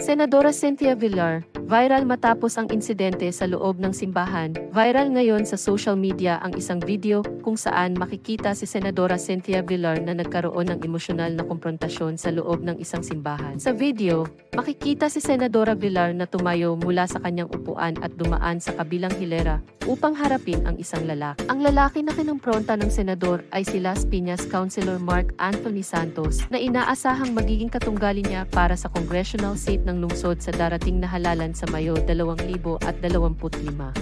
Senadora Cynthia Villar, viral matapos ang insidente sa loob ng simbahan. Viral ngayon sa social media ang isang video kung saan makikita si Senadora Cynthia Villar na nagkaroon ng emosyonal na komprontasyon sa loob ng isang simbahan. Sa video, makikita si Senadora Villar na tumayo mula sa kanyang upuan at dumaan sa kabilang hilera upang harapin ang isang lalaki. Ang lalaki na kinumpronta ng senador ay si Las Piñas Councilor Mark Anthony Santos na inaasahang magiging katunggali niya para sa congressional seat ng lungsod sa darating na halalan sa Mayo 2025.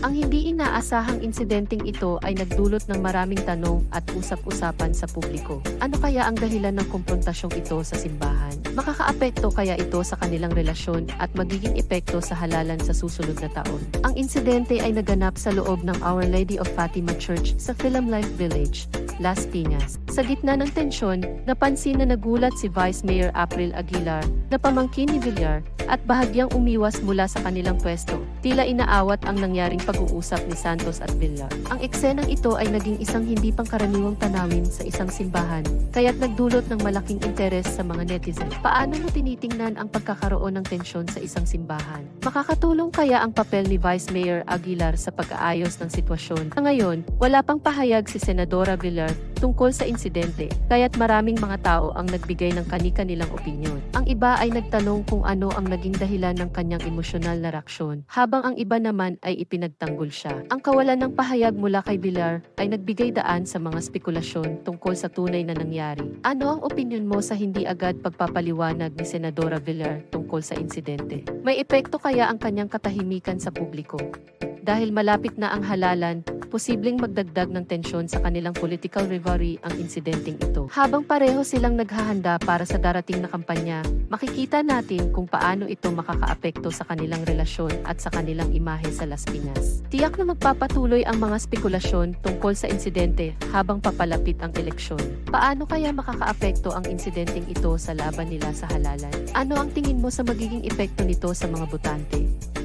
Ang hindi inaasahang insidenteng ito ay nagdulot ng maraming tanong at usap-usapan sa publiko. Ano kaya ang dahilan ng komprontasyong ito sa simbahan? Makakaapekto kaya ito sa kanilang relasyon at magiging epekto sa halalan sa susunod na taon? Ang insidente ay naganap sa loob ng Our Lady of Fatima Church sa Film Life Village, Las Piñas. Sa gitna ng tensyon, napansin na nagulat si Vice Mayor April Aguilar na pamangkin ni Villar at bahagyang umiwas mula sa kanilang pwesto. Tila inaawat ang nangyaring pag-uusap ni Santos at Villar. Ang eksenang ito ay naging isang hindi pangkaraniwang tanawin sa isang simbahan, kaya't nagdulot ng malaking interes sa mga netizen. Paano mo tinitingnan ang pagkakaroon ng tensyon sa isang simbahan? Makakatulong kaya ang papel ni Vice Mayor Aguilar sa pag-aayos ng sitwasyon? Ngayon, wala pang pahayag si Senadora Villar tungkol sa insidente, kaya't maraming mga tao ang nagbigay ng kani-kanilang opinyon. Ang iba ay nagtanong kung ano ang naging dahilan ng kanyang emosyonal na reaksyon, habang ang iba naman ay ipinagtanggol siya. Ang kawalan ng pahayag mula kay Villar ay nagbigay daan sa mga spekulasyon tungkol sa tunay na nangyari. Ano ang opinyon mo sa hindi agad pagpapaliwanag ni Senadora Villar tungkol sa insidente? May epekto kaya ang kanyang katahimikan sa publiko? Dahil malapit na ang halalan, posibleng magdagdag ng tensyon sa kanilang political rivalry ang insidenteng ito. Habang pareho silang naghahanda para sa darating na kampanya, makikita natin kung paano ito makakaapekto sa kanilang relasyon at sa kanilang imahe sa Las Piñas. Tiyak na magpapatuloy ang mga spekulasyon tungkol sa insidente habang papalapit ang eleksyon. Paano kaya makakaapekto ang insidenteng ito sa laban nila sa halalan? Ano ang tingin mo sa magiging epekto nito sa mga botante?